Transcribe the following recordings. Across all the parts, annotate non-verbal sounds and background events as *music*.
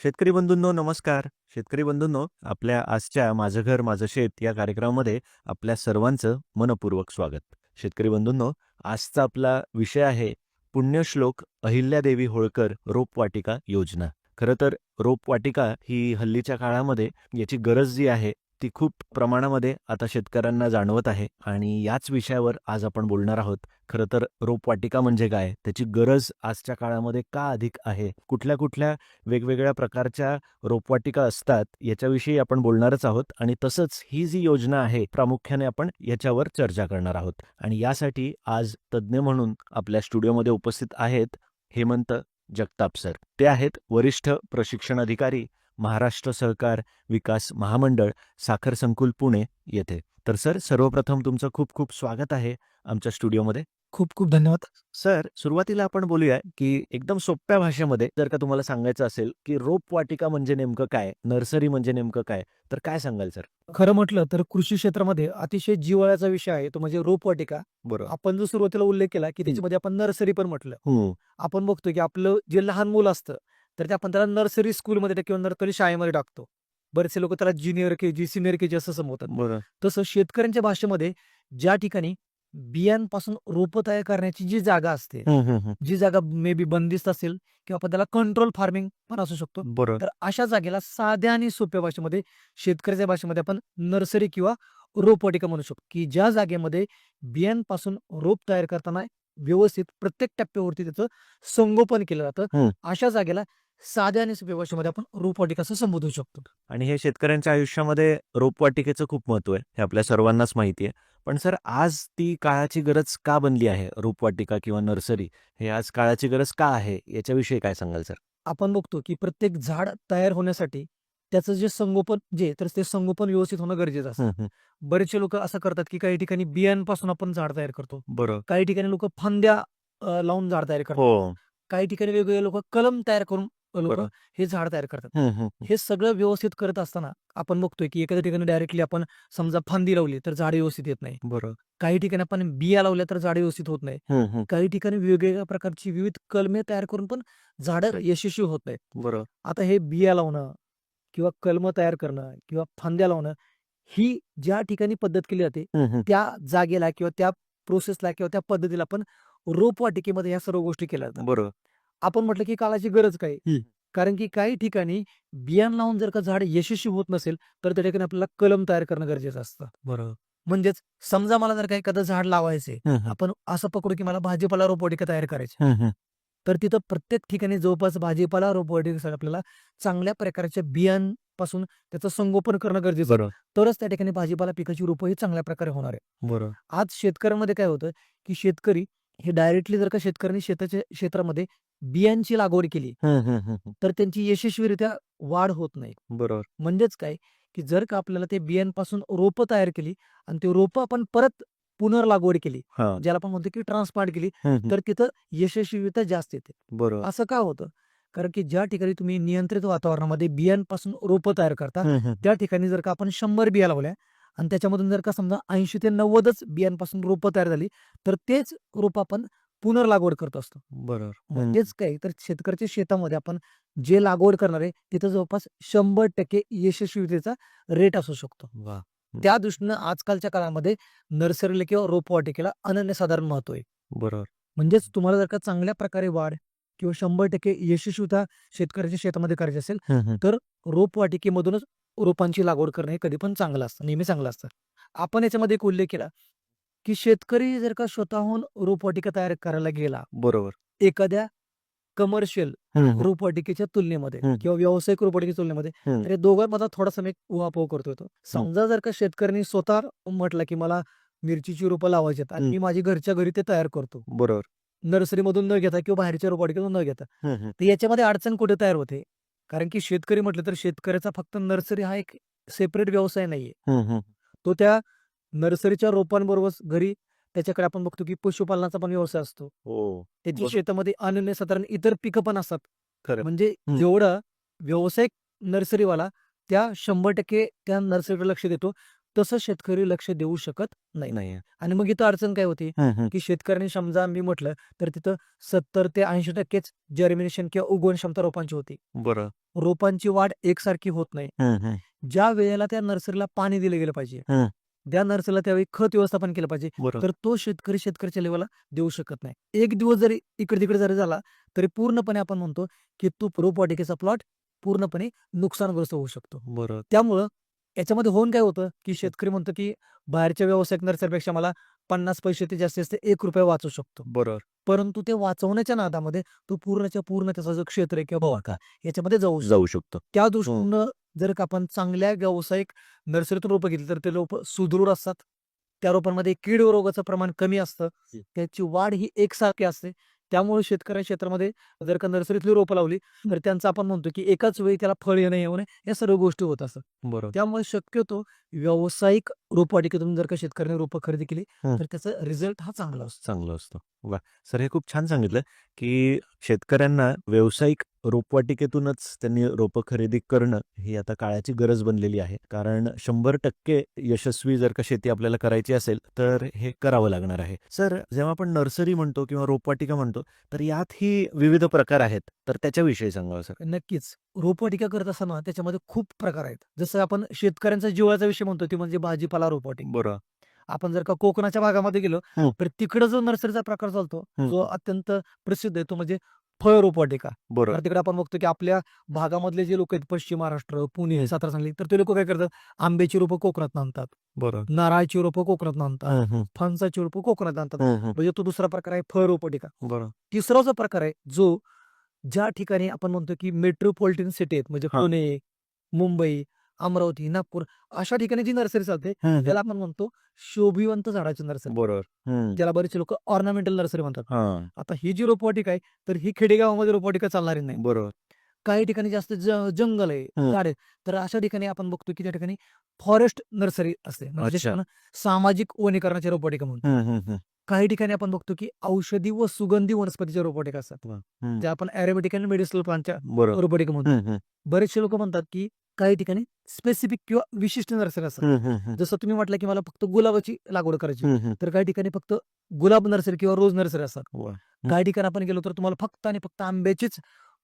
शेतकरी बंधूंनो नमस्कार. शेतकरी बंधूंनो आपल्या आजच्या माझं घर माझं शेत या कार्यक्रमामध्ये आपल्या सर्वांचं मनपूर्वक स्वागत. शेतकरी बंधूंनो आजचा आपला विषय आहे पुण्यश्लोक अहिल्यादेवी होळकर रोपवाटिका योजना. खरं तर रोपवाटिका ही हल्लीच्या काळामध्ये याची गरज जी आहे ती खूप प्रमाणामध्ये आता शेतकऱ्यांना जाणवत आहे आणि याच विषयावर आज आपण बोलणार आहोत. खरं तर रोपवाटिका म्हणजे काय? त्याची गरज आजच्या काळामध्ये का अधिक आहे? कुठल्या कुठल्या वेगवेगळ्या प्रकारच्या रोपवाटिका असतात याच्याविषयी आपण बोलणारच आहोत आणि तसंच ही जी योजना आहे प्रामुख्याने आपण याच्यावर चर्चा करणार आहोत. आणि यासाठी आज तज्ज्ञ म्हणून आपल्या स्टुडिओमध्ये उपस्थित आहेत हेमंत जगताप सर. ते आहेत वरिष्ठ प्रशिक्षण अधिकारी महाराष्ट्र सहकार विकास महामंडळ साखर संकुल पुणे येथे. तर सर सर्वप्रथम तुमचं खूप खूप स्वागत आहे आमच्या स्टुडिओमध्ये. खूप खूप धन्यवाद. सर सुरुवातीला आपण बोलूया की एकदम सोप्या भाषेमध्ये जर का तुम्हाला सांगायचं असेल की रोपवाटिका म्हणजे नेमकं काय नर्सरी म्हणजे नेमकं काय तर काय सांगाल सर? खरं म्हटलं तर कृषी क्षेत्रामध्ये अतिशय जिव्हाळ्याचा विषय आहे तो म्हणजे रोपवाटिका बरोबर आपण जो सुरुवातीला उल्लेख केला की त्याच्यामध्ये आपण नर्सरी पण म्हटलं. आपण बघतो की आपलं जे लहान मुलं असतं तर ते आपण त्याला नर्सरी स्कूलमध्ये टाक- किंवा नर्सरी शाळेमध्ये टाकतो. बरेचसे लोक त्याला junior K G senior K जी असं संबोधतात. तसं शेतकऱ्यांच्या भाषेमध्ये ज्या ठिकाणी बियांपासून रोपं तयार करण्याची जी जागा असते जी जागा मे बी बंदिस्त असेल किंवा आपण त्याला कंट्रोल फार्मिंग पण असू शकतो. बरोबर तर अशा जागेला साध्या आणि सोप्या भाषेमध्ये शेतकऱ्याच्या भाषेमध्ये आपण नर्सरी किंवा रोपवाटिका म्हणू शकतो. की ज्या जागेमध्ये बियांपासून रोप तयार करताना व्यवस्थित प्रत्येक टप्प्यावरती त्याचं संगोपन केलं जातं. अशा जागेला साध्या आणि सोप्या भाषेमध्ये आपण रोपवाटिका असं संबोधू शकतो. आणि हे शेतकऱ्यांच्या आयुष्यामध्ये रोपवाटिकेचं खूप महत्त्व आहे हे आपल्या सर्वांनाच माहिती आहे. पण सर आज ती काळाची गरज का बनली आहे? रोपवाटिका किंवा नर्सरी हे आज काळाची गरज का आहे? याच्याविषयी काय सांगाल सर? आपण बघतो की प्रत्येक झाड तयार होण्यासाठी त्याचं जे संगोपन जे तर ते संगोपन व्यवस्थित होणं गरजेचं असतं. बरेचसे लोक असं करतात की काही ठिकाणी बियांपासून आपण झाड तयार करतो. बरोबर काही ठिकाणी लोक फांद्या लावून झाड तयार करतात. हो. काही ठिकाणी वेगवेगळे लोक कलम तयार करून लोक बरोबर. हे झाड तयार करतात. हम्म, हम्म, हे. सगळं व्यवस्थित करत असताना आपण बघतोय की एखाद्या ठिकाणी डायरेक्टली आपण समजा फांदी लावली तर झाड व्यवस्थित येत नाही. बरोबर काही ठिकाणी आपण बिया लावल्या तर झाड व्यवस्थित होत नाही. हम्म, हम्म, काही ठिकाणी वेगवेगळ्या प्रकारची विविध कलमे तयार करून पण झाडं यशस्वी होत नाही बरोबर आता हे बिया लावणं किंवा कलम तयार करणं किंवा फांद्या लावणं ही ज्या ठिकाणी पद्धत केली जाते हम्म, हम्म, त्या जागेला किंवा त्या प्रोसेसला किंवा त्या पद्धतीला आपण रोपवाटिकेमध्ये ह्या सर्व गोष्टी केल्या जातात. बरोबर आपण म्हटलं की काळाची गरज काय. कारण की काही ठिकाणी बियाण लावून जर का झाड यशस्वी होत नसेल तर त्या ठिकाणी आपल्याला कलम तयार करणं गरजेचं असतं. बरोबर. म्हणजेच समजा मला जर का एखादं झाड हम्म, आपण असं पकडू की मला भाजीपाला रोपवाटिका तयार करायची. तर तिथं प्रत्येक ठिकाणी जवळपास भाजीपाला रोपवाटिकेसाठी आपल्याला चांगल्या प्रकारच्या बियांपासून त्याचं संगोपन करणं गरजेचं तरच त्या ठिकाणी भाजीपाला पिकाची रोपं ही चांगल्या प्रकारे होणार आहे. बरोबर. आज शेतकऱ्यांमध्ये काय होतं की शेतकरी हे डायरेक्टली जर का शेतकऱ्यांनी शेताच्या क्षेत्रामध्ये बियांची लागवड केली तर त्यांची यशस्वीरित्या वाढ होत नाही. बरोबर. म्हणजेच काय की जर का आपल्याला ते बियांपासून रोपं तयार केली आणि ते रोपं आपण परत पुनर्लागवड केली हा. ज्याला आपण म्हणतो की ट्रान्सप्लांट केली तर तिथं यशस्वीरित्या जास्त येते. बरोबर. असं का होतं? कारण की ज्या ठिकाणी तुम्ही नियंत्रित वातावरणामध्ये बियांपासून रोपं तयार करता त्या ठिकाणी जर का आपण शंभर बिया लावल्या आणि त्याच्यामधून जर का समजा ऐंशी ते नव्वदच बियांपासून रोपं तयार झाली तर तेच रोप आपण पुनर्लागवड करत असतो. बरोबर. म्हणजेच काय तर शेतकऱ्याच्या शेतामध्ये आपण जे लागवड करणार आहे तिथं जवळपास शंभर टक्के यशस्वीतेचा रेट असू शकतो. वा त्या दृष्टीनं आजकालच्या काळामध्ये नर्सरीला किंवा रोपवाटिकेला अनन्यसाधारण महत्त्व आहे. बरोबर. म्हणजेच तुम्हाला जर का चांगल्या प्रकारे वाढ किंवा शंभर टक्के यशस्वीता शेतकऱ्याच्या शेतामध्ये करायची असेल हम्म, रोपवाटिकेमधूनच रोपांची लागवड करणं हे कधी पण चांगलं असतं नेहमी चांगलं असतं. आपण याच्यामध्ये एक उल्लेख केला की शेतकरी जर का स्वतःहून रोपवाटिका तयार करायला गेला बरोबर. एखाद्या कमर्शियल हम्म, हम्म, रोपवाटिकेच्या तुलनेमध्ये हम्म. किंवा व्यावसायिक रोपवाटिकेच्या तुलनेमध्ये हम्म. तर या दोघांमध्ये थोडासा मी उहापोह करतोय तो. समजा जर का शेतकऱ्यांनी स्वतः म्हटलं की मला मिरचीची रोपं लावायची आहेत आणि हम्म. मी माझी घरच्या घरी ते तयार करतो. बरोबर. नर्सरीमधून न घेता किंवा बाहेरच्या रोपवाटिकेतून न घेता हम्म, हम्म, तर याच्यामध्ये अडचण कुठे तयार होते? कारण की शेतकरी म्हटलं तर शेतकऱ्याचा फक्त नर्सरी हा एक सेपरेट व्यवसाय नाहीये. हम्म, हम्म, तो त्या नर्सरीच्या रोपांबरोबर घरी त्याच्याकडे आपण बघतो की पशुपालनाचा पण व्यवसाय असतो हो त्याच्या बरोबर. शेतामध्ये अनन्यसाधारण इतर पिकं पण असतात खरं. म्हणजे हम्म. जेवढं व्यावसायिक नर्सरीवाला त्या शंभर टक्के त्या नर्सरीकडे लक्ष देतो तसं शेतकरी लक्ष देऊ शकत नाही नाही आणि मग इथं अडचण काय होती. की शेतकऱ्यांनी समजा मी म्हटलं तर तिथं सत्तर ते ऐंशी टक्केच जर्मिनेशन किंवा उगवण क्षमता रोपांची होती बरं रोपांची वाढ एकसारखी होत नाही. ज्या वेळेला त्या नर्सरीला पाणी दिलं गेलं पाहिजे. त्या नर्सरीला त्यावेळी खत व्यवस्थापन केलं पाहिजे. तर तो शेतकरी शेतकऱ्याच्या लेवलला देऊ शकत नाही. एक दिवस जरी इकडे तिकडे जरी झाला तरी पूर्णपणे आपण म्हणतो की तो रोपवाटिकेचा प्लॉट पूर्णपणे नुकसानग्रस्त होऊ शकतो. त्यामुळं याच्यामध्ये होऊन काय होतं की शेतकरी म्हणतो की बाहेरच्या व्यावसायिक नर्सरीपेक्षा मला पन्नास पैसे ते जास्तीत जास्त एक रुपये वाचू शकतो. बरोबर परंतु ते वाचवण्याच्या नादामध्ये तो पूर्णच्या पूर्ण त्याचा जो क्षेत्र आहे किंवा बवाका याच्यामध्ये जाऊ शकतो जाऊ शकतो. त्या दृष्टीनं जर का आपण चांगल्या व्यावसायिक नर्सरीतून रोपं घेतली तर ते रोप सुदृढ असतात. त्या रोपांमध्ये कीड रोगाचं प्रमाण कमी असतं. त्याची वाढ ही एकसारखी असते. त्यामुळे शेतकऱ्या क्षेत्रामध्ये जर का नर्सरीतली रोपं लावली तर त्यांचं आपण म्हणतो की एकाच वेळी त्याला फळ येणं येऊ नये या सर्व गोष्टी होत असतात. बरोबर. त्यामुळे शक्यतो व्यावसायिक रोपवाटिकेतून जर का शेतकऱ्याने रोपं खरेदी केली. तर त्याचा रिझल्ट हा चांगला असतो. चांगलं असतं. वा! सर हे खूप छान सांगितलं की शेतकऱ्यांना व्यावसायिक रोपवाटिकेतूनच त्यांनी रोपं खरेदी करणं ही आता काळाची गरज बनलेली आहे. कारण शंभर टक्के यशस्वी जर का शेती आपल्याला करायची असेल तर हे करावं लागणार आहे. सर जेव्हा आपण नर्सरी म्हणतो किंवा रोपवाटिका म्हणतो तर यातही विविध प्रकार आहेत. तर त्याच्याविषयी सांगावं सर? नक्कीच. रोपवाटिका करत असताना त्याच्यामध्ये खूप प्रकार आहेत. जसं आपण शेतकऱ्यांचा जिव्हाळ्याचा विषय म्हणतो ती म्हणजे भाजीपाला रोपवाटिका. बरं. आपण जर का कोकणाच्या भागामध्ये गेलो हं. तर तिकडे जो नर्सरीचा प्रकार चालतो हं. जो अत्यंत प्रसिद्ध आहे. तो म्हणजे फळ रोपवाटिका बरोबर तर तिकडे आपण बघतो की आपल्या भागामधले जे लोक आहेत पश्चिम महाराष्ट्र पुणे सातारा सांगली तर ते लोक काय करतात? आंब्याची रोपं कोकणात आणतात. बरोबर नारळाची रोपं कोकणात आणतात. फणसाची रोपं कोकणात आणतात. म्हणजे तो दुसरा प्रकार आहे फळ रोपवाटिका बरोबर तिसरा जो प्रकार आहे जो ज्या ठिकाणी आपण म्हणतो की मेट्रोपॉलिटन सिटी आहेत म्हणजे. पुणे मुंबई अमरावती नागपूर अशा ठिकाणी जी नर्सरी चालते. त्याला आपण म्हणतो शोभिवंत झाडाची नर्सरी बरोबर. ज्याला बरेचसे लोक ऑर्नामेंटल नर्सरी म्हणतात हां आता ही जी रोपवाटिका आहे तर ही खेडेगावामध्ये रोपवाटिका चालणारी नाही बरोबर काही ठिकाणी जास्त ज- जंगल आहे हं. झाड आहे तर अशा ठिकाणी आपण बघतो की त्या ठिकाणी फॉरेस्ट नर्सरी असते म्हणजे अच्छा. सामाजिक वनीकरणाची रोपवाटिका हं. काही ठिकाणी आपण बघतो की औषधी व सुगंधी वनस्पतीच्या रोपवाटिका असतात हं. ज्या आपण अॅरोमेटिक आणि मेडिसिनल प्लांटच्या बरोबर रोपवाटिका म्हणतो. बरेचसे लोक म्हणतात की काही ठिकाणी स्पेसिफिक किंवा विशिष्ट नर्सरी असतात. जसं तुम्ही म्हटलं की मला फक्त गुलाबाची लागवड करायची. तर काही ठिकाणी फक्त गुलाब नर्सरी किंवा रोज नर्सरी असतात. काही ठिकाणी आपण गेलो तर तुम्हाला फक्त आणि फक्त आंब्याचीच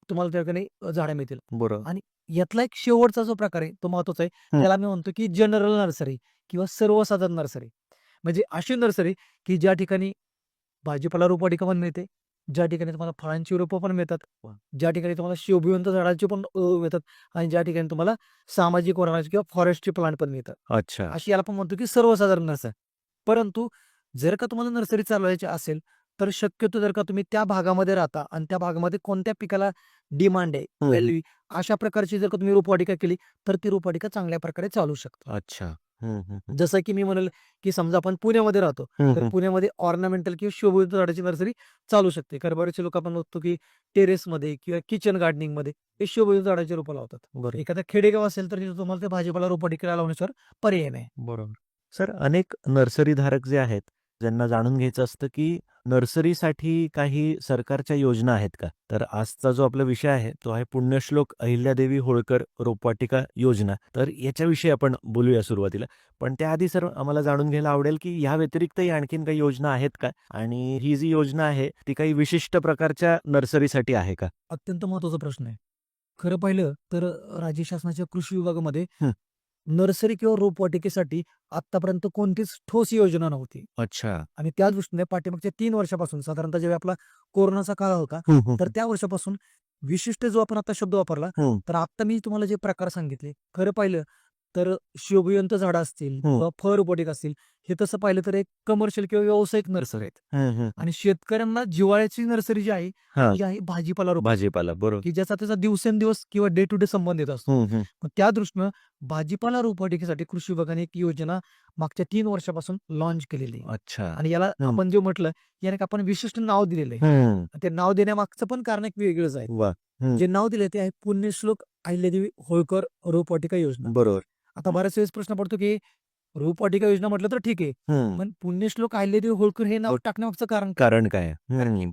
तुम्हाला त्या ठिकाणी झाडं मिळतील बरोबर यातला एक शेवटचा जो प्रकार आहे तो महत्त्वाचा आहे. त्याला मी म्हणतो की जनरल नर्सरी किंवा सर्वसाधारण नर्सरी म्हणजे अशी नर्सरी की ज्या ठिकाणी भाजीपाला रोपवाटिका पण मिळते ज्या ठिकाणी तुम्हाला फळांची रोपं पण मिळतात. ज्या ठिकाणी तुम्हाला शोभिवंत झाडाची पण मिळतात आणि ज्या ठिकाणी तुम्हाला सामाजिक वनाची किंवा फॉरेस्टचे प्लांट पण मिळतात अच्छा अशी याला आपण म्हणतो की सर्वसाधारण नर्सरी परंतु जर का तुम्हाला नर्सरी चालवायची असेल तर शक्यतो जर का तुम्ही त्या भागामध्ये राहता आणि त्या भागामध्ये कोणत्या पिकाला डिमांड आहे. व्हॅल्यू अशा प्रकारची जर का तुम्ही रोपवाटिका केली तर ती रोपवाटिका चांगल्या प्रकारे चालू शकते अच्छा. जसं की मी म्हणेल की समजा आपण पुण्यामध्ये राहतो तर. पुण्यामध्ये ऑर्नामेंटल किंवा शोभित झाडाची नर्सरी चालू शकते. कारण बरेचसे लोक आपण बघतो की टेरेसमध्ये किंवा किचन गार्डनिंगमध्ये हे शोभित झाडाची रोपं लावतात. बरं एखादा खेडेगाव असेल तर तुम्हाला ते भाजीपाला रोपवाटिकेला लावण्याच्यावर पर्याय नाही. बरोबर. सर अनेक नर्सरी धारक जे आहेत ज्यांना जाणून घ्यायचं असतं की नर्सरीसाठी काही सरकारच्या योजना आहेत का? तर आजचा जो आपला विषय आहे तो आहे पुण्यश्लोक अहिल्यादेवी होळकर रोपवाटिका योजना. तर याच्याविषयी आपण बोलूया सुरुवातीला. पण त्याआधी सर आम्हाला जाणून घ्यायला आवडेल की या व्यतिरिक्तही आणखीन काही योजना आहेत का? आणि ही जी योजना आहे ती काही विशिष्ट प्रकारच्या नर्सरीसाठी आहे का? अत्यंत महत्त्वाचा प्रश्न आहे. खरं पाहिलं तर राज्य शासनाच्या कृषी विभागामध्ये. नर्सरी किंवा रोपवाटिकेसाठी आतापर्यंत कोणतीच ठोस योजना नव्हती. अच्छा. आणि त्या दृष्टीने पाठीमागच्या तीन वर्षापासून साधारणतः जेव्हा आपला कोरोनाचा काळ होता तर त्या वर्षापासून विशिष्ट जो आपण आता शब्द वापरला. तर आता मी तुम्हाला जे प्रकार सांगितले खरं पाहिलं तर शोभियंत झाडं असतील किंवा फळ रोपवाटिका असतील हे तसं पाहिलं तर एक कमर्शियल किंवा व्यावसायिक नर्सरी आहेत. आणि शेतकऱ्यांना जिवाळ्याची नर्सरी जी आहे हा. ती आहे भाजीपाला रोप भाजीपाला बरोबर. की ज्याचा त्याचा दिवसेंदिवस किंवा डे टू डे संबंध येत असतो. हं, हं. मग त्या दृष्टीनं भाजीपाला रोपवाटिकेसाठी कृषी विभागाने एक योजना मागच्या तीन वर्षापासून लॉन्च केलेली आहे. अच्छा. आणि याला हं. आपण जे म्हटलं याने आपण विशिष्ट नाव दिलेलं आहे. हं. आणि ते नाव देण्यामागचं पण कारण एक वेगळंच आहे. वा हं. जे नाव दिले ते आहे पुण्यश्लोक अहिल्यादेवी होळकर रोपवाटिका योजना. बरोबर. आता बऱ्याच वेळेस प्रश्न पडतो की रोपवाटिका योजना म्हटलं तर ठीक आहे. पण पुण्यश्लोक अहिल्यादेवी होळकर हे नाव हो. टाकण्यामागचं कारण कारण काय.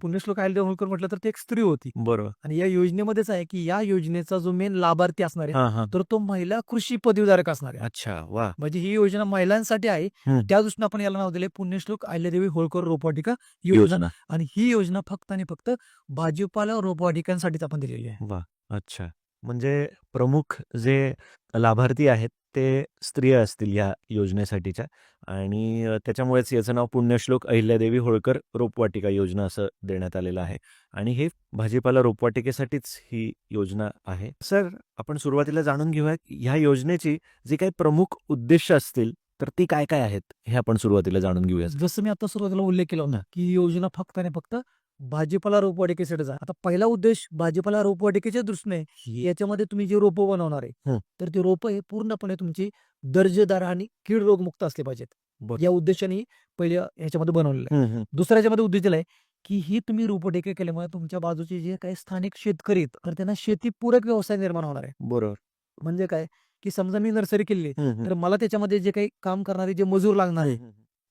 पुण्यश्लोक अहिल्यादेवी होळकर म्हटलं तर ती एक स्त्री होती. बरोबर. आणि या योजनेमध्येच आहे की या योजनेचा जो मेन लाभार्थी असणार आहे तर तो महिला कृषी पदवीधारक असणार आहे. अच्छा वा. म्हणजे ही योजना महिलांसाठी आहे. त्या दृष्टीने आपण याला नाव दिले पुण्यश्लोक अहिल्यादेवी होळकर रोपवाटिका योजना. योजना. आणि ही योजना फक्त आणि फक्त भाजीपाला रोपवाटिकांसाठीच आपण दिलेली आहे. वा अच्छा. म्हणजे प्रमुख जे लाभार्थी आहेत ते स्त्रिया असतील या योजनेसाठीच्या. आणि त्याच्यामुळेच याचं नाव पुण्यश्लोक अहिल्यादेवी होळकर रोपवाटिका योजना असं देण्यात आलेलं आहे. आणि हे भाजीपाला रोपवाटिकेसाठीच ही योजना आहे. सर आपण सुरुवातीला जाणून घेऊया की ह्या योजनेची जी काही प्रमुख उद्देश असतील तर ती काय काय आहेत हे आपण सुरुवातीला जाणून घेऊया जसं मी आता सुरुवातीला उल्लेख केला होता की ही योजना फक्त आणि फक्त भाजीपाला रोपवाटिकेसाठी आहे आता पहिला उद्देश भाजीपाला रोपवाटिकेच्या दृष्टीने याच्यामध्ये तुम्ही जे रोपं बनवणार आहे. तर ते रोपं हे पूर्णपणे तुमची दर्जेदार आणि कीड रोगमुक्त असले पाहिजेत. या उद्देशाने पहिले ह्याच्यामध्ये बनवलेलं आहे. दुसऱ्या याच्यामध्ये उद्देश दिलाय की ही तुम्ही रोपवाटिका केल्यामुळे तुमच्या बाजूचे जे काही स्थानिक शेतकरी आहेत तर त्यांना शेतीपूरक व्यवसाय निर्माण होणार आहे बरोबर म्हणजे काय की समजा मी नर्सरी केली. तर मला त्याच्यामध्ये जे काही काम करणारे जे मजूर लागणार आहे.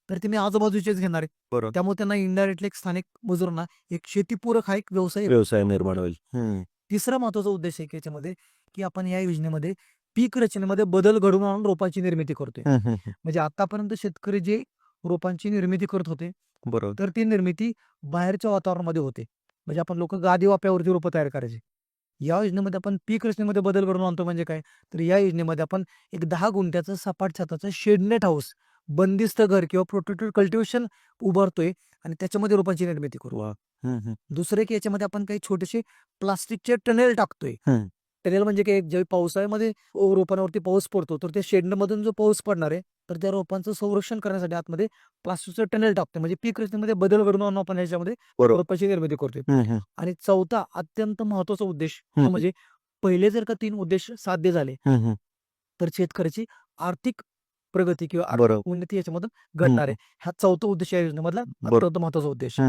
तर ते मी आजूबाजूचेच घेणार आहे. बरोबर. त्यामुळे त्यांना इनडायरेक्टली एक स्थानिक मजुरांना एक शेतीपूरक हा एक व्यवसाय व्यवसाय निर्माण होईल. हम्म. तिसरा महत्त्वाचा उद्देश आहे की याच्यामध्ये की आपण या योजनेमध्ये पीक रचनेमध्ये बदल घडवून आणून रोपांची निर्मिती करतोय. हम्म, हम्म, हम्म. म्हणजे आतापर्यंत शेतकरी जे रोपांची निर्मिती करत होते बरोबर. तर ती निर्मिती बाहेरच्या वातावरणामध्ये होते. म्हणजे आपण लोक गादी वाप्यावरती रोपं तयार करायचे. या योजनेमध्ये आपण पीक रचनेमध्ये बदल घडवून आणतो म्हणजे काय? तर या योजनेमध्ये आपण एक दहा गुंठ्याचं सपाट छताचं शेडनेट हाऊस बंदिस्त घर किंवा प्रोटेक्टेड कल्टिवेशन उभारतोय आणि त्याच्यामध्ये रोपांची निर्मिती करू. दुसरे की याच्यामध्ये आपण काही छोटेसे प्लास्टिकचे टनेल टाकतोय. टनेल म्हणजे काय ज्यावेळी पावसाळ्यामध्ये रोपांवरती पाऊस पडतो तर त्या शेडमधून जो पाऊस पडणार आहे तर त्या रोपांचं संरक्षण करण्यासाठी आतमध्ये प्लास्टिकचं टनेल टाकतोय म्हणजे पीक रचनेमध्ये बदल आणून आपण याच्यामध्ये रोपाची निर्मिती करतोय. आणि चौथा अत्यंत महत्त्वाचा उद्देश. म्हणजे पहिले जर का तीन उद्देश साध्य झाले. तर शेतकऱ्याची आर्थिक प्रगती किंवा आर्थिक बरोबर. उन्नती याच्यामधून घडणार आहे. हा. चौथा उद्देश या योजनेमधला बरोबर. अत्यंत महत्त्वाचा उद्देश.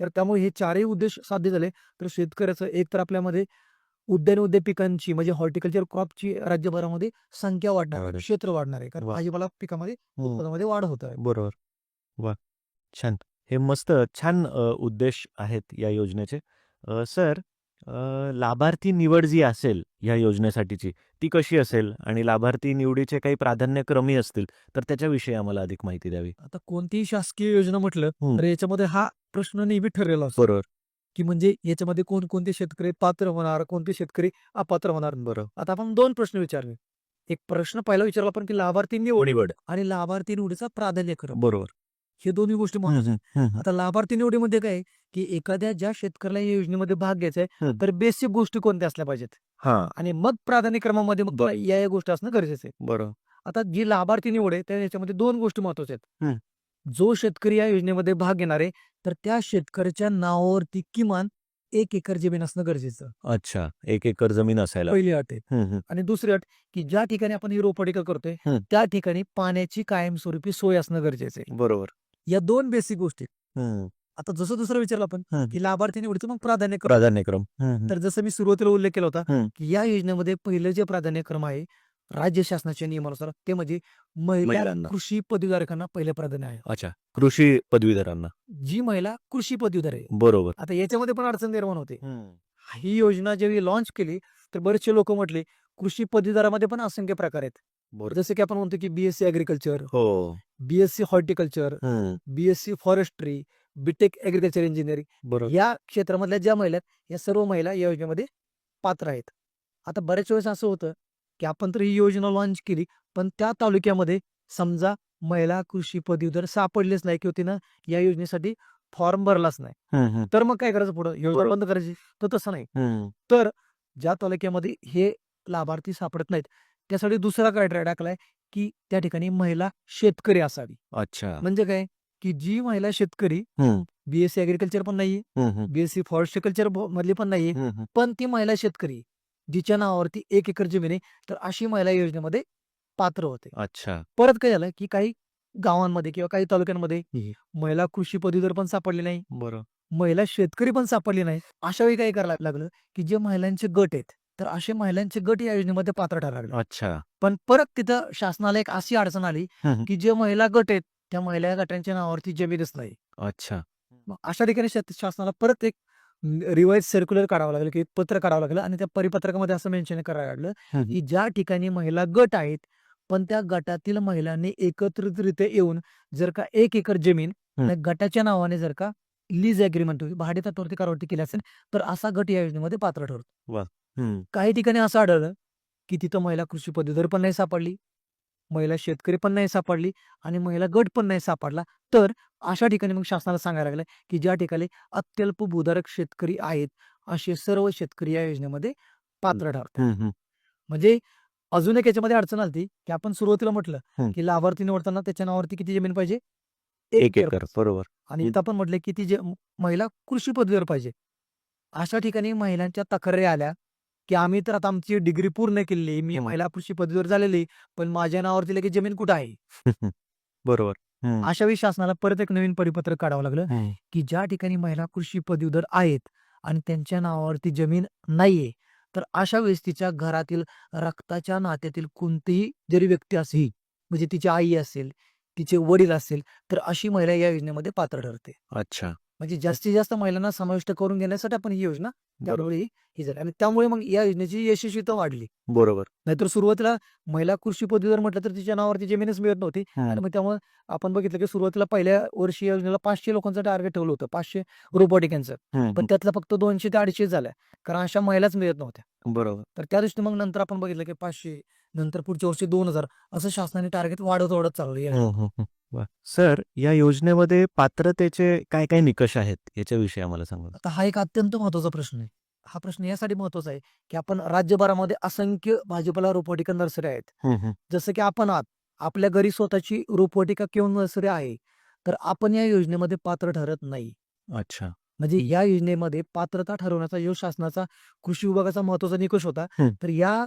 तर त्यामुळे हे चारही उद्देश साध्य झाले. तर शेतकऱ्याचं एक तर आपल्यामध्ये उद्यान उद्योग पिकांची म्हणजे हॉर्टिकल्चर क्रॉपची राज्यभरामध्ये संख्या वाढणार आहे. वाढेल. क्षेत्र वाढणार आहे. कारण वा. भाजीपाला पिकामध्ये. उत्पादनामध्ये वाढ होत आहे. बरोबर. वा छान. हे मस्त छान अ, उद्देश आहेत या योजनेचे. अ, सर अ, लाभार्थी निवड जी असेल या योजनेसाठीची ती कशी असेल आणि लाभार्थी निवडीचे काही प्राधान्यक्रमी असतील तर त्याच्याविषयी आम्हाला अधिक माहिती द्यावी. आता कोणतीही शासकीय योजना म्हटलं. तर याच्यामध्ये हा प्रश्न नेहमी ठरलेला असतो. बरोबर. की म्हणजे याच्यामध्ये कोणकोणते शेतकरी पात्र होणार कोणते शेतकरी अपात्र होणार? बरोबर आता आपण दोन प्रश्न विचारले. एक प्रश्न पहिला विचारला आपण की लाभार्थी निवड निवड. आणि लाभार्थी निवडीचा प्राधान्यक्रम. बरोबर. हे दोन्ही गोष्टी महत्त्वाच्या आता लाभार्थी निवडीमध्ये काय आहे, की एखाद्या ज्या शेतकऱ्याला या योजनेमध्ये भाग घ्यायचा आहे. तर बेसिक गोष्टी कोणत्या असल्या पाहिजेत? हा. आणि मग प्राधान्यक्रमामध्ये मग. या या गोष्टी असणं गरजेचं आहे. बरोबर आता जी लाभार्थी निवड आहे त्या याच्यामध्ये दोन गोष्टी महत्त्वाच्या. आहेत. जो शेतकरी या योजनेमध्ये भाग घेणार आहे तर त्या शेतकऱ्याच्या नावावरती किमान एक एकर जमीन असणं गरजेचं. अच्छा. एक एकर जमीन असायला. पहिली अट आहे. आणि दुसरी अट की ज्या ठिकाणी आपण ही रोपवाटिका करतोय. त्या ठिकाणी पाण्याची कायमस्वरूपी सोय असणं गरजेचं आहे. बरोबर. या दोन बेसिक गोष्टी आता जसं दुसरं विचारलं आपण. की लाभार्थी निवडीचं मग प्राधान्यक्रम. प्राधान्यक्रम. तर जसं मी सुरुवातीला उल्लेख केला होता. की या योजनेमध्ये पहिलं जे प्राधान्यक्रम आहे राज्य शासनाच्या नियमानुसार ते म्हणजे महिला. कृषी पदवीधारकांना पहिलं प्राधान्य आहे. अच्छा. कृषी पदवीधरांना. जी महिला कृषी पदवीधर आहे. बरोबर. आता याच्यामध्ये पण अडचण निर्माण होते. ही योजना जेव्हा लॉन्च केली तर बरेचसे लोक म्हटले कृषी पदवीधरामध्ये पण असंख्य प्रकार आहेत. बरोबर जसे की आपण म्हणतो की बीएससी अॅग्रिकल्चर हो. BSc horticulture hmm, BSc forestry BTech agriculture engineering बरोबर या क्षेत्रामधल्या ज्या महिला आहेत या सर्व महिला या योजनेमध्ये पात्र आहेत. आता बऱ्याच वेळेस असं होतं की आपण तर ही योजना लॉन्च केली पण त्या तालुक्यामध्ये समजा महिला कृषी पदवीधर सापडलेच नाही किंवा तिनं या योजनेसाठी फॉर्म भरलाच नाही. हम्म, हम्म, तर मग काय करायचं पुढं? योजना बरोबर. बंद करायची? तर तसं नाही. हम्म. तर ज्या तालुक्यामध्ये हे लाभार्थी सापडत नाहीत त्यासाठी दुसरा क्रायटेरिया टाकलाय की त्या ठिकाणी महिला शेतकरी असावी. अच्छा. म्हणजे काय? की जी महिला शेतकरी बीएससी अॅग्रिकल्चर पण नाहीये बीएससी फॉरेस्टिकल्चर मधली पण नाहीये. पण ती महिला शेतकरी जिच्या नावावरती एक एकर जमीन आहे तर अशी महिला योजनेमध्ये पात्र होते. अच्छा. परत काय झालं की काही गावांमध्ये किंवा काही तालुक्यांमध्ये. महिला कृषी पदवीधर पण सापडले नाही. बरोबर महिला शेतकरी पण सापडली नाही. अशा वेळी काय करायला लागलं की जे महिलांचे गट आहेत तर असे महिलांचे गट या योजनेमध्ये पात्र लागले अच्छा पण परत तिथं शासनाला एक अशी अडचण आली. की जे महिला गट आहेत त्या महिला गटांच्या नावावरती जमीनच नाही अच्छा मग अशा ठिकाणी शासनाला परत एक रिवाईज सर्क्युलर काढावं लागलं की पत्र काढावं लागलं आणि त्या परिपत्रकामध्ये असं मेन्शन करायला लागलं. की ज्या ठिकाणी महिला गट आहेत पण त्या गटातील महिलांनी एकत्रितरित्या येऊन जर का एक एकर जमीन गटाच्या नावाने जर का लीज अग्रीमेंट भाडे तत्वावरती करावरती केली असेल तर असा गट या योजनेमध्ये पात्र ठरतो. काही ठिकाणी असं आढळलं की तिथं महिला कृषी पदवीधर पण नाही सापडली महिला शेतकरी पण नाही सापडली आणि महिला गट पण नाही सापडला. तर अशा ठिकाणी मग शासनाला सांगायला लागलं की ज्या ठिकाणी अत्यल्प भूधारक शेतकरी आहेत असे सर्व शेतकरी या योजनेमध्ये पात्र ठरतात. म्हणजे अजून एक याच्यामध्ये अडचण आली की आपण सुरुवातीला म्हटलं. की लाभार्थी निवडताना त्याच्या नावावरती किती जमीन पाहिजे? एक एकर. बरोबर. आणि इथं आपण म्हटलं की ती जे महिला कृषी पदवीवर पाहिजे. अशा ठिकाणी महिलांच्या तक्रारी आल्या की आम्ही तर आता आमची डिग्री पूर्ण केलेली मी. महिला कृषी पदवीवर झालेली पण माझ्या नावावरती लगेच जमीन कुठं आहे *laughs* बरोबर. अशा वेळी शासनाला परत एक नवीन परिपत्रक काढावं लागलं. की ज्या ठिकाणी महिला कृषी पदवीधर आहेत आणि त्यांच्या नावावरती जमीन नाहीये तर अशा वेळेस तिच्या घरातील रक्ताच्या नात्यातील कोणतीही जरी व्यक्ती असेल म्हणजे तिची आई असेल तिचे वडील असेल तर अशी महिला या योजनेमध्ये पात्र ठरते अच्छा म्हणजे जास्तीत जास्त महिलांना समाविष्ट करून घेण्यासाठी आपण ही योजना त्यावेळी ही झाली आणि त्यामुळे मग या योजनेची यशस्वीता वाढली. बरोबर. नाहीतर सुरुवातीला महिला कृषी पदवीधर म्हटलं तर तिच्या नावावरती जमीनच मिळत नव्हती. आणि मग त्यामुळे आपण बघितलं की सुरुवातीला पहिल्या वर्षी या योजनेला पाचशे लोकांचं टार्गेट ठेवलं होतं. पाचशे रोबोटिकांचं. पण त्यातलं फक्त दोनशे ते अडीचशे झाल्या. कारण अशा महिलाच मिळत नव्हत्या. बरोबर. तर त्या दृष्टीने मग नंतर आपण बघितलं की पाचशे नंतर पुढच्या वर्षी दोन हजार असं शासनाने टार्गेट वाढत वाढत चाललं हम्म, हम्म. वा. सर या योजनेमध्ये पात्रतेचे काय काय निकष आहेत याच्याविषयी आम्हाला सांगा. आता हा एक अत्यंत महत्त्वाचा प्रश्न आहे. हा प्रश्न यासाठी महत्त्वाचा आहे की आपण राज्यभरामध्ये असंख्य भाजीपाला रोपवाटिका नर्सरी आहेत. हम्म, हम्म. जसं की आपण आहात आपल्या घरी स्वतःची रोपवाटिका किंवा नर्सरी आहे तर आपण या योजनेमध्ये पात्र ठरत नाही. अच्छा. म्हणजे या योजनेमध्ये पात्रता ठरवण्याचा जो शासनाचा कृषी विभागाचा महत्त्वाचा निकष होता. तर या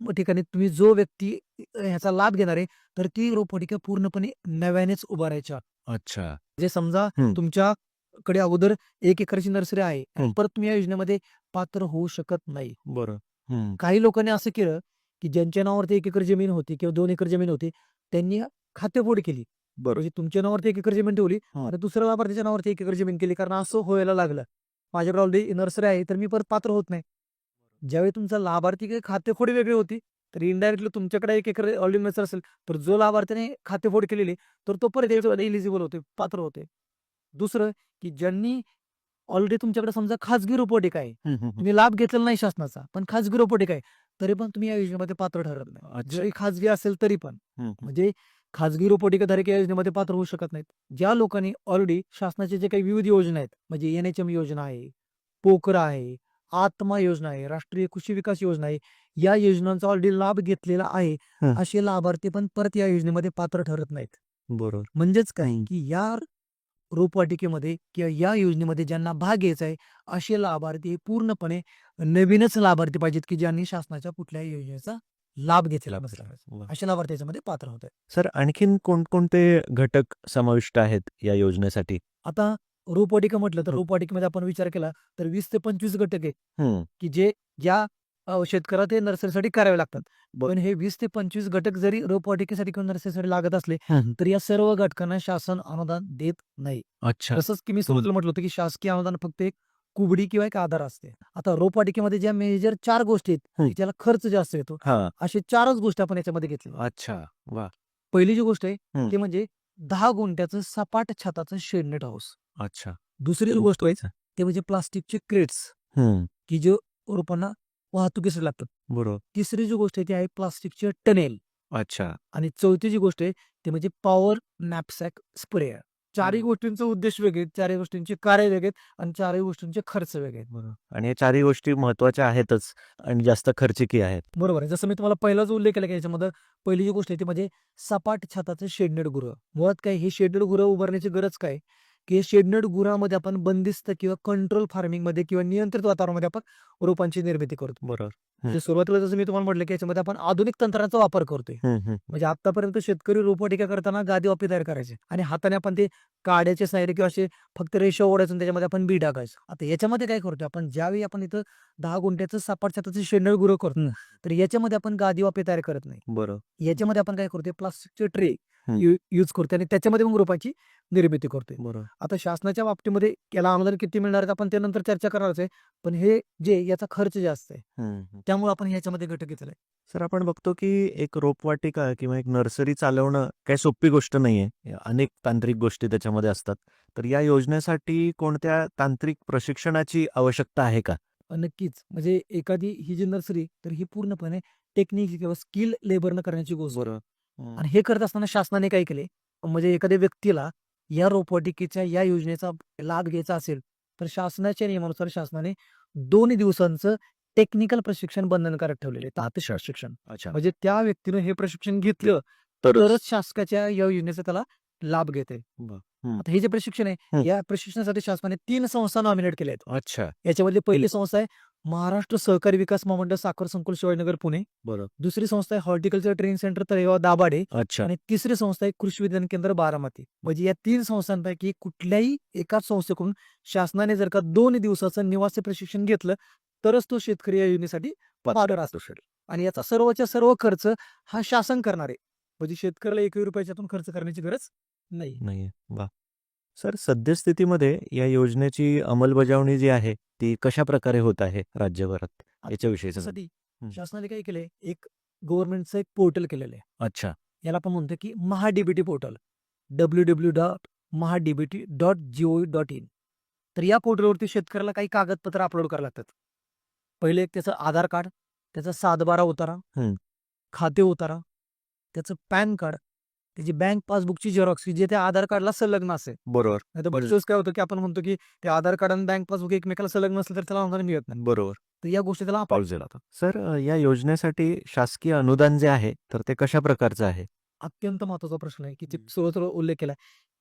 ठिकाणी तुम्ही जो व्यक्ती ह्याचा लाभ घेणार आहे तर ती रोपवाटिका पूर्णपणे नव्यानेच उभारायच्या अच्छा जे समजा हम्म. तुमच्याकडे अगोदर एक एकरची नर्सरी आहे. परत तुम्ही या योजनेमध्ये पात्र होऊ शकत नाही हम्म. काही लोकांनी असं केलं की ज्यांच्या नावावरती एक एकर जमीन होती किंवा दोन एकर जमीन होती त्यांनी खातेफोड केली बरोबर म्हणजे तुमच्या नावावरती एक एकर जमीन ठेवली हं. आणि दुसऱ्या लाभार्थीच्या नावावरती एक एकर जमीन केली कारण असं व्हायला लागलं माझ्याकडे ऑलरेडी नर्सरी आहे तर मी परत पात्र होत नाही ज्यावेळी तुमचा लाभार्थी काही खातेफोड वेगळी होती तर इनडायरेक्टली तुमच्याकडे एक एकर ऑलरेडी नर्सरी असेल तर जो लाभार्थीने खातेफोड केलेली तर तो परत इलिजिबल होते पात्र होते दुसरं की ज्यांनी ऑलरेडी तुमच्याकडे समजा खाजगी रोपवाटिका आहे हम्म, हम्म, हम्म. तुम्ही लाभ घेतलेला नाही शासनाचा पण खाजगी रोपवाटिका आहे तरी पण तुम्ही या योजनेमध्ये पात्र ठरत नाही अच्छा. जरी खाजगी असेल तरी पण हम्म, हम्म. म्हणजे खाजगी रोपवाटिकाधारक या योजनेमध्ये पात्र होऊ शकत नाहीत ज्या लोकांनी ऑलरेडी शासनाचे जे काही विविध योजना आहेत म्हणजे एन एच एम योजना आहे पोकरा आहे आत्मा योजना आहे राष्ट्रीय कृषी विकास योजना आहे या योजनांचा ऑलरेडी लाभ घेतलेला आहे. असे लाभार्थी पण परत या योजनेमध्ये पात्र ठरत नाहीत बरोबर म्हणजेच काय. की या रोपवाटिकेमध्ये किंवा या योजनेमध्ये ज्यांना भाग घ्यायचा आहे असे लाभार्थी पूर्णपणे नवीनच लाभार्थी पाहिजेत की ज्यांनी शासनाच्या कुठल्याही योजनेचा लाभ घेतलेला नसला वा. असे लाभार्थी याच्यामध्ये पात्र होत आहेत सर आणखीन कोणकोणते घटक समाविष्ट आहेत या योजनेसाठी आता रोपवाटिका म्हटलं तर. रोपवाटिकेमध्ये आपण विचार केला तर वीस ते पंचवीस घटक आहे. की जे ज्या अ, शेतकऱ्याला ते नर्सरीसाठी करावे लागतात पण हे वीस ते पंचवीस घटक जरी रोपवाटिकेसाठी किंवा नर्सरीसाठी लागत असले. तर या सर्व घटकांना शासन अनुदान देत नाही अच्छा तसंच की मी सुरुवातीला म्हटलं होतं की शासकीय अनुदान फक्त एक कुबडी किंवा एक आधार असते. आता रोपवाटिकेमध्ये ज्या मेजर चार गोष्टी आहेत. की ज्याला खर्च जास्त येतो हा. असे चारच गोष्टी आपण याच्यामध्ये घेतल्या अच्छा. वा पहिली जी गोष्ट आहे. ते म्हणजे दहा गुंठ्याचं सपाट छताचं शेडनेट हाऊस. अच्छा. दुसरी जी गोष्ट आहे ते म्हणजे प्लास्टिकचे क्रेट्स हम्म. की जे रोपांना वाहतुकीसाठी लागतात. बरोबर. तिसरी जी गोष्ट आहे ती आहे प्लास्टिकचे टनेल. अच्छा. आणि चौथी जी गोष्ट आहे ते म्हणजे पॉवर नॅपसॅक स्प्रेअर. चारही. गोष्टींचा उद्देश वेगळे चारही गोष्टींचे कार्य वेगळे आणि चारही गोष्टींचे खर्च वेगळे आहेत. बरोबर. आणि या चारही गोष्टी महत्त्वाच्या आहेतच आणि जास्त खर्चिकी आहेत. बरोबर आहे. जसं मी तुम्हाला पहिलाच उल्लेख केला की याच्यामध्ये पहिली जी गोष्ट आहे ती म्हणजे सपाट छताचं शेडनेट गृह मुळात काय हे शेडनेट गृह उभारण्याची गरज काय? की शेडनेट गृहामध्ये आपण बंदिस्त किंवा कंट्रोल फार्मिंगमध्ये किंवा नियंत्रित वातावरणामध्ये आपण रोपांची निर्मिती करतो. बरोबर. म्हणजे सुरुवातीला जसं मी तुम्हाला म्हटलं की याच्यामध्ये आपण आधुनिक तंत्राचा वापर करतोय. म्हणजे आतापर्यंत शेतकरी रोपवाटिका करताना गादी वापी तयार करायचे आणि हाताने आपण ते काड्याचे सायरे किंवा असे फक्त रेषा ओढायचं त्याच्यामध्ये आपण बी टाकायचं आता याच्यामध्ये काय करतोय आपण ज्यावेळी आपण इथं दहा गुंठ्याचं सापाट छताचं शेंडळ गुरं करतो. तर याच्यामध्ये आपण गादी वापी तयार करत नाही बरं याच्यामध्ये आपण काय करतोय प्लास्टिकचे ट्रे. यूज करतोय आणि त्याच्यामध्ये मग रोपाची निर्मिती करतोय बरं आता शासनाच्या बाबतीमध्ये याला अनुदान किती मिळणार आहे आपण त्यानंतर चर्चा करणारच आहे पण हे जे याचा खर्च जास्त आहे. त्यामुळे आपण ह्याच्यामध्ये घटक घेतलाय सर आपण बघतो की एक रोपवाटिका किंवा एक नर्सरी चालवणं काही सोपी गोष्ट नाहीये. अनेक तांत्रिक गोष्टी त्याच्यामध्ये असतात. तर या योजनेसाठी कोणत्या तांत्रिक प्रशिक्षणाची आवश्यकता आहे का? नक्कीच. म्हणजे एखादी ही जी नर्सरी तर ही पूर्णपणे टेक्निक किंवा स्किल लेबरनं करण्याची गोष्ट आहे. बरं. आणि हे करत असताना शासनाने काय केले? म्हणजे एखाद्या व्यक्तीला या रोपवाटिकेच्या या योजनेचा लाभ घ्यायचा असेल तर शासनाच्या नियमानुसार शासनाने दोन दिवसांचं टेक्निकल प्रशिक्षण बंधनकारक ठेवलेले अच्छा. म्हणजे त्या व्यक्तीनं हे प्रशिक्षण घेतलं तर तरच शासकाच्या या योजनेचा त्याला लाभ घेते. आता हे जे प्रशिक्षण आहे. या प्रशिक्षणासाठी शासनाने तीन संस्था नॉमिनेट केल्या आहेत. अच्छा. याच्यामधली पहिली संस्था आहे महाराष्ट्र सहकारी विकास महामंडळ साखर संकुल शिवाजीनगर पुणे. बरं. दुसरी संस्था आहे horticulture training centre Talegaon Dabhade. अच्छा. आणि तिसरी संस्था आहे कृषी विज्ञान केंद्र बारामती. म्हणजे या तीन संस्थांपैकी कुठल्याही एकाच संस्थेकडून शासनाने जर का दोन दिवसाचं निवासी प्रशिक्षण घेतलं तरच तो शेतकरी या योजनेसाठी पात्र असू शकेल आणि याचा सर्वच्या सर्व खर्च हा शासन करणार आहे. म्हणजे शेतकऱ्याला एकही रुपयाच्यातून खर्च करण्याची गरज नाही नाहीये. वा सर सद्यस्थितीमध्ये या योजनेची अंमलबजावणी जी आहे ती कशा प्रकारे होत आहे राज्यभरात? याच्याविषयी हम्म. शासनाने काय केलंय? एक गव्हर्नमेंटचं एक पोर्टल केलेलं आहे. अच्छा. याला आपण म्हणतो की MahaDBT portal W W dot MahaDBT dot G O dot in तर या पोर्टलवरती शेतकऱ्याला काही कागदपत्र अपलोड करावे लागतात. पहिले एक त्याचं आधार कार्ड त्याचा सातबारा उतारा हम्म. खाते उतारा त्याचं पॅन कार्ड त्याची बँक पासबुकची झेरॉक्स जे त्या आधार कार्डला संलग्न असेल. बरोबर. नाही तर बरेच काय होतं की आपण म्हणतो की ते आधार कार्ड आणि बँक पासबुक एकमेकाला संलग्न असलं तर त्याला अनुदान मिळत नाही. बरोबर. तर या गोष्टी त्याला पाऊस दिला होता सर अ, या योजनेसाठी शासकीय अनुदान जे आहे तर ते कशा प्रकारचं आहे? अत्यंत महत्त्वाचा प्रश्न आहे की ते हम्म. सुरुवातीला उल्लेख केला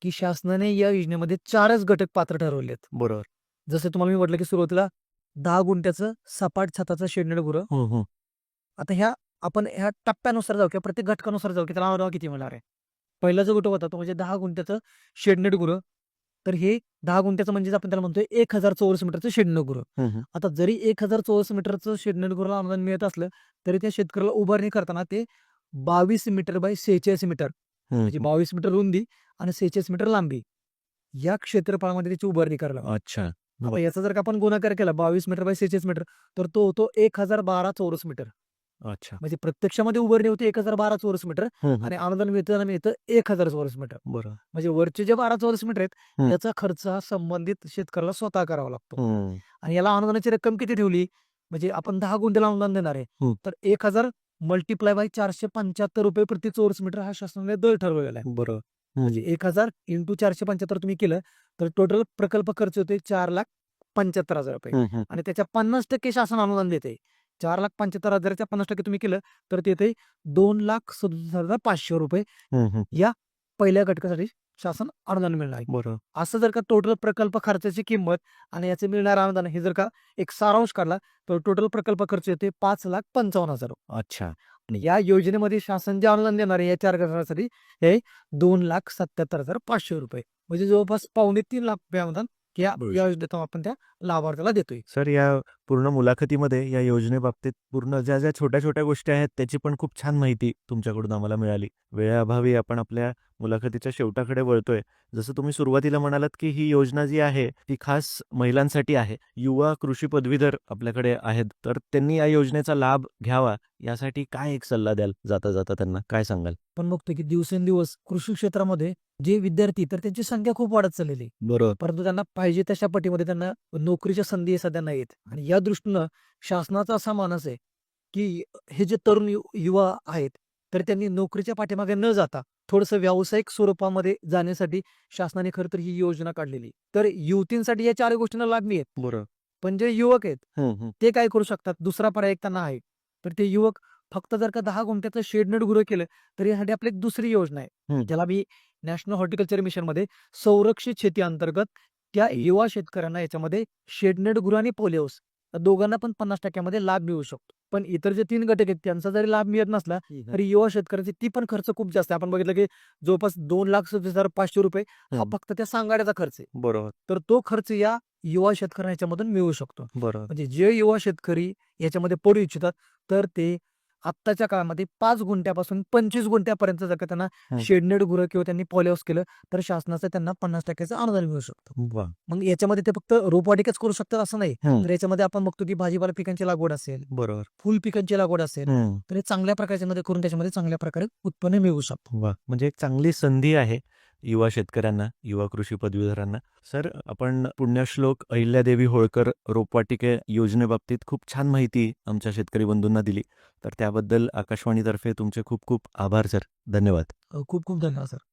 की शासनाने या योजनेमध्ये चारच घटक पात्र ठरवलेत. बरोबर. जसं तुम्हाला मी म्हटलं की सुरुवातीला दहा गुंठ्याचं सपाट छताचं शेडनेड गुरं हो हो आता ह्या आपण ह्या टप्प्यानुसार जाऊ किंवा प्रत्येक घटकानुसार जाऊ की त्याला किती मिळणार आहे पहिला जो घटक होता तो म्हणजे दहा गुंठ्याचं शेडनेड गुरं तर हे दहा गुंठ्याचं म्हणजे आपण त्याला म्हणतोय एक हजार चौरस मीटरचं शेडनेड गुरं. आता जरी एक हजार चौरस मीटरचं शेडनेड गुराला अनुदान मिळत असलं तरी त्या शेतकऱ्याला उभारणी करताना ते बावीस मीटर बाय सेहेचाळीस मीटर म्हणजे. बावीस मीटर रुंदी आणि सेहेचाळीस मीटर लांबी या क्षेत्रफळामध्ये त्याची उभारणी करायला. अच्छा याचा जर का आपण गुणाकार केला बावीस मीटर बाय सेहेचाळीस मीटर तर तो होतो एक हजार बारा चौरस मीटर. अच्छा. म्हणजे प्रत्यक्षामध्ये उभारणी होती एक हजार बारा चौरस मीटर. आणि अनुदान मिळताना मिळतं एक हजार चौरस मीटर. बरं. म्हणजे वरचे जे बारा चौरस मीटर आहेत. त्याचा खर्च हा संबंधित शेतकऱ्याला स्वतः करावा लागतो. आणि याला अनुदानाची रक्कम किती ठेवली? म्हणजे आपण दहा गुंठ्याला अनुदान देणार आहे. तर एक हजार मल्टिप्लाय बाय चारशे पंच्याहत्तर रुपये प्रति चौरस मीटर हा शासनाने दर ठरवलेला आहे. बरं. म्हणजे एक हजार इंटू चारशे पंच्याहत्तर तुम्ही केलं तर टोटल प्रकल्प खर्च होते चार लाख पंच्याहत्तर हजार रुपये. आणि त्याच्या पन्नास टक्के शासन अनुदान देते चार लाख पंच्याहत्तर हजारच्या पन्नास टक्के तुम्ही केलं तर तिथे दोन लाख सदुसष्ट हजार पाचशे रुपये. हम्म. पहिल्या घटकासाठी शासन अनुदान मिळणार आहे. बरं. असं जर का टोटल प्रकल्प खर्चाची किंमत आणि याचे मिळणारं अनुदान हे जर का एक सारांश काढला तर टोटल प्रकल्प खर्च येते पाच लाख पंचावन्न हजार. अच्छा. आणि या योजनेमध्ये शासन जे अनुदान देणार आहे या चार घटकासाठी हे दोन लाख सत्याहत्तर हजार पाचशे रुपये म्हणजे जवळपास पावणे तीन लाख रुपये अनुदान. या योजनेतून आपण त्या लाभार्थ्याला देतोय. सर या पूर्ण मुलाखतीमध्ये या योजनेबाबतीत पूर्ण ज्या ज्या छोट्या छोट्या गोष्टी आहेत त्याची पण खूप छान माहिती तुमच्याकडून आम्हाला मिळाली. वेळाअभावी आपण आपल्या मुलाखतीच्या शेवटाकडे वळतोय. जसं तुम्ही सुरुवातीला म्हणालात की ही योजना जी आहे ती खास महिलांसाठी आहे. युवा कृषी पदवीधर आपल्याकडे आहेत. तर त्यांनी या योजनेचा लाभ घ्यावा यासाठी काय एक सल्ला द्याल? जाता जाता त्यांना काय सांगाल? पण बघतोय की दिवसेंदिवस कृषी क्षेत्रामध्ये जे विद्यार्थी तर त्यांची संख्या खूप वाढत चाललेली आहे. बरोबर. परंतु त्यांना पाहिजे तशा पटीमध्ये त्यांना नोकरीच्या संधी सध्या नाहीत आणि या दृष्टीनं शासनाचा असा मानस आहे की हे जे तरुण युवा आहेत तर त्यांनी नोकरीच्या पाठीमागे न जाता थोडंसं व्यावसायिक स्वरूपामध्ये जाण्यासाठी शासनाने खरं तर ही योजना काढलेली. तर युवतींसाठी या चार गोष्टींना लाभ मिळेल बरोबर पण जे युवक आहेत. ते काय करू शकतात? दुसरा पर्याय एक त्यांना आहे. तर ते युवक फक्त जर का दहा गुंठ्याचं शेडनेट गुरं केलं तर यासाठी आपली एक दुसरी योजना आहे. ज्याला मी नॅशनल हॉर्टिकल्चर मिशनमध्ये संरक्षित शेती अंतर्गत त्या युवा शेतकऱ्यांना याच्यामध्ये शेडनेट गुरं आणि पोलिओस दोघांना पण पन्नास टक्क्यामध्ये लाभ मिळू शकतो. पण इतर जे तीन घटक आहेत त्यांचा जरी लाभ मिळत नसला तरी युवा शेतकऱ्याची ती पण खर्च खूप जास्त आहे. आपण बघितलं की जवळपास दोन लाख सव्वीस हजार पाचशे रुपये हा. फक्त त्या सांगाड्याचा खर्च आहे. बरोबर. तर तो खर्च या युवा शेतकऱ्यांना याच्यामधून मिळू शकतो. बरोबर. म्हणजे जे युवा शेतकरी याच्यामध्ये पडू इच्छितात तर ते आत्ताच्या काळामध्ये पाच गुंठ्यापासून पंचवीस गुंठ्यापर्यंत जर का त्यांना. शेडनेट गुरं किंवा त्यांनी पॉलिहाऊस केलं तर शासनाचं त्यांना पन्नास टक्क्याचं अनुदान मिळू शकतं. मग याच्यामध्ये ते फक्त रोपवाटिकाच करू शकतात असं नाही. तर याच्यामध्ये आपण बघतो की भाजीपाला पिकांची लागवड असेल बरोबर. फुल पिकांची लागवड असेल. तर हे चांगल्या प्रकारच्या मध्ये करून त्याच्यामध्ये चांगल्या प्रकारे उत्पन्न मिळू शकतं. म्हणजे एक चांगली संधी आहे. युवा शेतकऱ्यांना युवा कृषी पदवीधरांना. सर आपण पुण्यश्लोक अहिल्यादेवी होळकर रोपवाटिके योजनेबाबतीत खूप छान माहिती आमच्या शेतकरी बंधूंना दिली. तर त्याबद्दल आकाशवाणीतर्फे तुमचे खूप खूप आभार सर. धन्यवाद. खूप खूप धन्यवाद सर.